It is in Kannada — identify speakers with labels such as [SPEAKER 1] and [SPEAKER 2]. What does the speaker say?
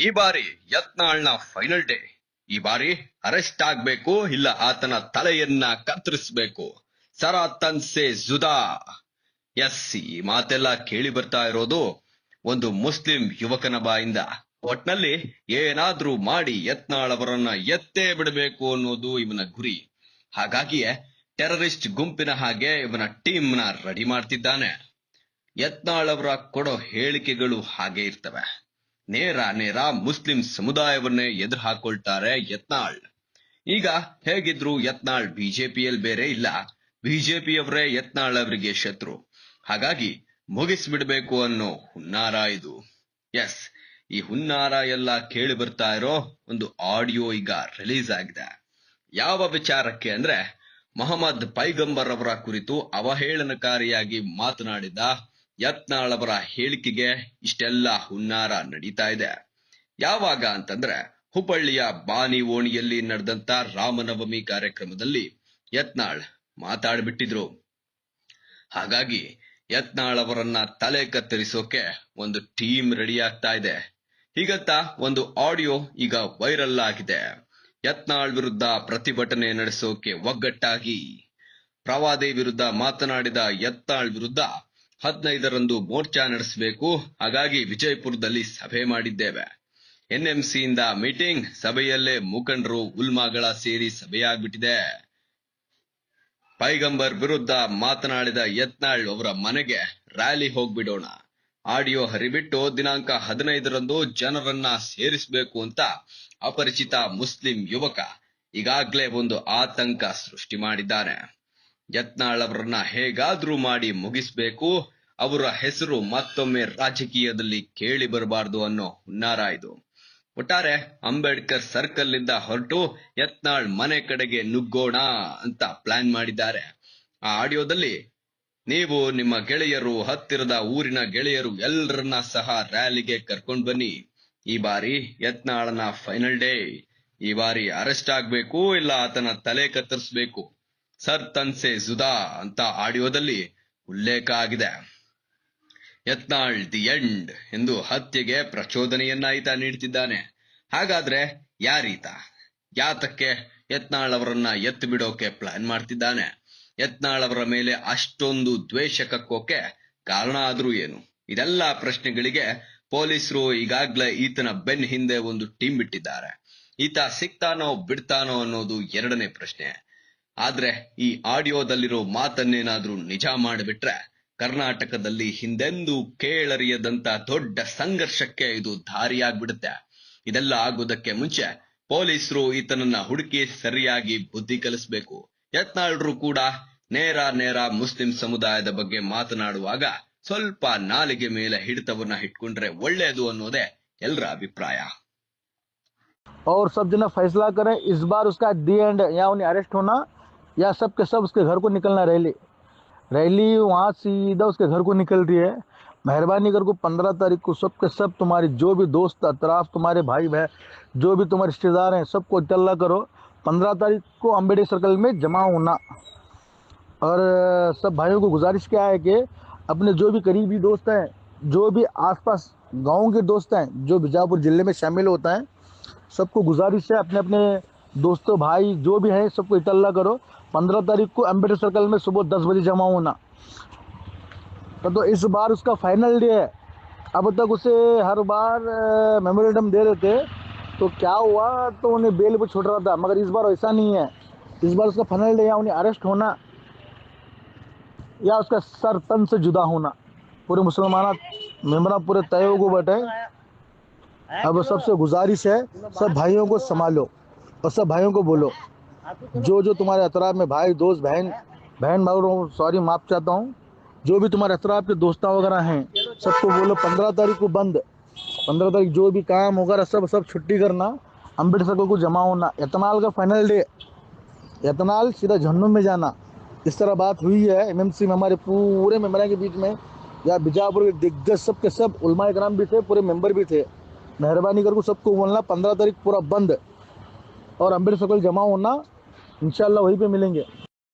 [SPEAKER 1] ಈ ಬಾರಿ ಯತ್ನಾಳ್ನ ಫೈನಲ್ ಡೇ ಈ ಬಾರಿ ಅರೆಸ್ಟ್ ಆಗ್ಬೇಕು, ಇಲ್ಲ ಆತನ ತಲೆಯನ್ನ ಕತ್ತರಿಸ್ಬೇಕು. ಸರಾ ತನ್ಸೆ ಜುದಾ. ಎಸ್ ಈ ಮಾತೆಲ್ಲ ಕೇಳಿ ಬರ್ತಾ ಇರೋದು ಒಂದು ಮುಸ್ಲಿಂ ಯುವಕನ ಬಾಯಿಂದ. ಒಟ್ನಲ್ಲಿ ಏನಾದ್ರೂ ಮಾಡಿ ಯತ್ನಾಳ್ ಅವರನ್ನ ಎತ್ತೇ ಬಿಡಬೇಕು ಅನ್ನೋದು ಇವನ ಗುರಿ. ಹಾಗಾಗಿಯೇ ಟೆರರಿಸ್ಟ್ ಗುಂಪಿನ ಹಾಗೆ ಇವನ ಟೀಮ್ನ ರೆಡಿ ಮಾಡ್ತಿದ್ದಾನೆ. ಯತ್ನಾಳ್ ಅವರ ಕೊಡೋ ಹೇಳಿಕೆಗಳು ಹಾಗೆ ಇರ್ತವೆ. ನೇರ ನೇರ ಮುಸ್ಲಿಂ ಸಮುದಾಯವನ್ನೇ ಎದುರು ಹಾಕೊಳ್ತಾರೆ ಯತ್ನಾಳ್. ಈಗ ಹೇಗಿದ್ರು ಯತ್ನಾಳ್ ಬಿಜೆಪಿಯಲ್ಲಿ ಬೇರೆ ಇಲ್ಲ. ಬಿಜೆಪಿಯವರೇ ಯತ್ನಾಳ್ ಅವರಿಗೆ ಶತ್ರು. ಹಾಗಾಗಿ ಮುಗಿಸ್ಬಿಡ್ಬೇಕು ಅನ್ನೋ ಹುನ್ನಾರ ಇದು. ಎಸ್, ಈ ಹುನ್ನಾರ ಎಲ್ಲ ಕೇಳಿ ಬರ್ತಾ ಇರೋ ಒಂದು ಆಡಿಯೋ ಈಗ ರಿಲೀಸ್ ಆಗಿದೆ. ಯಾವ ವಿಚಾರಕ್ಕೆ ಅಂದ್ರೆ, ಮೊಹಮ್ಮದ್ ಪೈಗಂಬರ್ ಅವರ ಕುರಿತು ಅವಹೇಳನಕಾರಿಯಾಗಿ ಮಾತನಾಡಿದ ಯತ್ನಾಳ್ ಅವರ ಹೇಳಿಕೆಗೆ ಇಷ್ಟೆಲ್ಲ ಹುನ್ನಾರ ನಡೀತಾ ಇದೆ. ಯಾವಾಗ ಅಂತಂದ್ರೆ ಹುಬ್ಬಳ್ಳಿಯ ಬಾನಿ ಓಣಿಯಲ್ಲಿ ನಡೆದಂತ ರಾಮನವಮಿ ಕಾರ್ಯಕ್ರಮದಲ್ಲಿ ಯತ್ನಾಳ್ ಮಾತಾಡ್ಬಿಟ್ಟಿದ್ರು. ಹಾಗಾಗಿ ಯತ್ನಾಳ್ ಅವರನ್ನ ತಲೆ ಕತ್ತರಿಸೋಕೆ ಒಂದು ಟೀಮ್ ರೆಡಿ ಆಗ್ತಾ ಇದೆ. ಹೀಗಂತ ಒಂದು ಆಡಿಯೋ ಈಗ ವೈರಲ್ ಆಗಿದೆ. ಯತ್ನಾಳ್ ವಿರುದ್ಧ ಪ್ರತಿಭಟನೆ ನಡೆಸೋಕೆ ಒಗ್ಗಟ್ಟಾಗಿ. ಪ್ರವಾದಿ ವಿರುದ್ಧ ಮಾತನಾಡಿದ ಯತ್ನಾಳ್ ವಿರುದ್ಧ ಹದಿನೈದರಂದು ಮೋರ್ಚಾ ನಡೆಸಬೇಕು. ಹಾಗಾಗಿ ವಿಜಯಪುರದಲ್ಲಿ ಸಭೆ ಮಾಡಿದ್ದೇವೆ. ಎನ್ಎಂಸಿಯಿಂದ ಮೀಟಿಂಗ್ ಸಭೆಯಲ್ಲೇ ಮುಖಂಡರು ಉಲ್ಮಾಗಳ ಸೇರಿ ಸಭೆಯಾಗ್ಬಿಟ್ಟಿದೆ. ಪೈಗಂಬರ್ ವಿರುದ್ಧ ಮಾತನಾಡಿದ ಯತ್ನಾಳ್ ಅವರ ಮನೆಗೆ ರ್ಯಾಲಿ ಹೋಗ್ಬಿಡೋಣ. ಆಡಿಯೋ ಹರಿಬಿಟ್ಟು ದಿನಾಂಕ ಹದಿನೈದರಂದು ಜನರನ್ನ ಸೇರಿಸಬೇಕು ಅಂತ ಅಪರಿಚಿತ ಮುಸ್ಲಿಂ ಯುವಕ ಈಗಾಗ್ಲೇ ಒಂದು ಆತಂಕ ಸೃಷ್ಟಿ ಮಾಡಿದ್ದಾನೆ. ಯತ್ನಾಳ್ ಅವರನ್ನ ಹೇಗಾದ್ರೂ ಮಾಡಿ ಮುಗಿಸ್ಬೇಕು. ಅವರ ಹೆಸರು ಮತ್ತೊಮ್ಮೆ ರಾಜಕೀಯದಲ್ಲಿ ಕೇಳಿ ಬರಬಾರದು ಅನ್ನೋ ಹುನ್ನಾರ ಇದು. ಒಟ್ಟಾರೆ ಅಂಬೇಡ್ಕರ್ ಸರ್ಕಲ್ನಿಂದ ಹೊರಟು ಯತ್ನಾಳ್ ಮನೆ ಕಡೆಗೆ ನುಗ್ಗೋಣ ಅಂತ ಪ್ಲಾನ್ ಮಾಡಿದ್ದಾರೆ. ಆ ಆಡಿಯೋದಲ್ಲಿ ನೀವು ನಿಮ್ಮ ಗೆಳೆಯರು ಹತ್ತಿರದ ಊರಿನ ಗೆಳೆಯರು ಎಲ್ಲರನ್ನ ಸಹ ರ್ಯಾಲಿಗೆ ಕರ್ಕೊಂಡು ಬನ್ನಿ. ಈ ಬಾರಿ ಯತ್ನಾಳನ ಫೈನಲ್ ಡೇ. ಈ ಬಾರಿ ಅರೆಸ್ಟ್ ಆಗ್ಬೇಕು ಇಲ್ಲ ಆತನ ತಲೆ ಕತ್ತರಿಸಬೇಕು. ಸರ್ ತನ್ಸೆ ಜುದಾ ಅಂತ ಆಡಿಯೋದಲ್ಲಿ ಉಲ್ಲೇಖ ಆಗಿದೆ ಯತ್ನಾಳ್ ದಿ ಎಂಡ್ ಎಂದು ಹತ್ಯೆಗೆ ಪ್ರಚೋದನೆಯನ್ನ ಈತ ನೀಡ್ತಿದ್ದಾನೆ. ಹಾಗಾದ್ರೆ ಯಾರೀತ? ಯಾತಕ್ಕೆ ಯತ್ನಾಳ್ ಅವರನ್ನ ಎತ್ತು ಬಿಡೋಕೆ ಪ್ಲಾನ್ ಮಾಡ್ತಿದ್ದಾನೆ? ಯತ್ನಾಳ್ ಅವರ ಮೇಲೆ ಅಷ್ಟೊಂದು ದ್ವೇಷ ಕಕ್ಕೋಕೆ ಕಾರಣ ಆದ್ರೂ ಏನು? ಇದೆಲ್ಲ ಪ್ರಶ್ನೆಗಳಿಗೆ ಪೊಲೀಸರು ಈಗಾಗ್ಲೇ ಈತನ ಬೆನ್ ಹಿಂದೆ ಒಂದು ಟೀಮ್ ಬಿಟ್ಟಿದ್ದಾರೆ. ಈತ ಸಿಗ್ತಾನೋ ಬಿಡ್ತಾನೋ ಅನ್ನೋದು ಎರಡನೇ ಪ್ರಶ್ನೆ. ಆದ್ರೆ ಈ ಆಡಿಯೋದಲ್ಲಿರೋ ಮಾತನ್ನೇನಾದ್ರೂ ನಿಜ ಮಾಡಿಬಿಟ್ರೆ ಕರ್ನಾಟಕದಲ್ಲಿ ಹಿಂದೆಂದೂ ಕೇಳರಿಯದಂತ ದೊಡ್ಡ ಸಂಘರ್ಷಕ್ಕೆ ಇದು ದಾರಿಯಾಗ್ಬಿಡುತ್ತೆ ಇದೆಲ್ಲ ಆಗೋದಕ್ಕೆ ಮುಂಚೆ ಪೊಲೀಸರು ಈತನನ್ನ ಹುಡುಕಿ ಸರಿಯಾಗಿ ಬುದ್ಧಿ ಕಲಿಸ್ಬೇಕು ಯತ್ನಾಳ್ರು ಕೂಡ ನೇರ ನೇರ ಮುಸ್ಲಿಂ ಸಮುದಾಯದ ಬಗ್ಗೆ ಮಾತನಾಡುವಾಗ ಸ್ವಲ್ಪ ನಾಲಿಗೆ ಮೇಲೆ ಹಿಡಿತವನ್ನ ಇಟ್ಕೊಂಡ್ರೆ ಒಳ್ಳೇದು ಅನ್ನೋದೇ ಎಲ್ಲರ ಅಭಿಪ್ರಾಯ
[SPEAKER 2] और सब जना फैसला करें इस बार उसका दी एंड या उन्हें अरेस्ट होना या सब के सब उसके घर को निकलना रैली। रैली वहाँ सीधा उसके घर को निकल रही है। मेहरबानी कर को पंद्रह तारीख को सब के सब तुम्हारे जो भी दोस्त, अतराफ, तुम्हारे भाई, बहन, जो भी तुम्हारे रिश्तेदार हैं, सबको इतला करो। पंद्रह तारीख को अंबेडकर सर्कल में जमा होना। और सब भाइयों को गुजारिश क्या है कि अपने जो भी करीबी दोस्त हैं, जो भी आसपास गाँव के दोस्त हैं, जो बीजापुर ज़िले में शामिल होता है, सबको गुजारिश है अपने अपने दोस्तों भाई जो भी हैं सबको इतला करो। पंद्रह तारीख को अंबेडकर सर्कल में सुबह दस बजे जमा होना। तो, तो इस बार उसका फाइनल डे है। अब तक उसे हर बार मेमोरेंडम दे रहे थे। तो क्या हुआ तो उन्हें बेल पर छोड़ रहा था। मगर इस बार ऐसा नहीं है। इस बार उसका फाइनल डे या उन्हें अरेस्ट होना। या उसका सर तन से जुदा होना। पूरे मुसलमान मेम्बरा पूरे तय को बैठे। अब सबसे गुजारिश है सब भाइयों को संभालो। और सब भाइयों को बोलो। जो जो तुम्हारे अतराफ में भाई, दोस्त, बहन बहन भाई सॉरी, माफ़ चाहता हूँ। जो भी तुम्हारे अतराफ के दोस्ता वगैरह हैं, सबको बोलो, पंद्रह तारीख को बंद। पंद्रह तारीख जो भी काम वगैरह सब सब छुट्टी करना। अंबेडकर को जमा होना। एतनाल का फाइनल डे एतनाल सीधा जहन्नुम में जाना। इस तरह बात हुई है एमएमसी में, हमारे पूरे मेंबर के बीच में। या बीजापुर के दिग्गज सब के सब, उलमा कराम भी थे, पूरे मेंबर भी थे। मेहरबानी करके सबको बोलना, पंद्रह तारीख पूरा बंद। और अंबेडकर सर्कल जमा होना इंशाल्लाह वहीं पे मिलेंगे।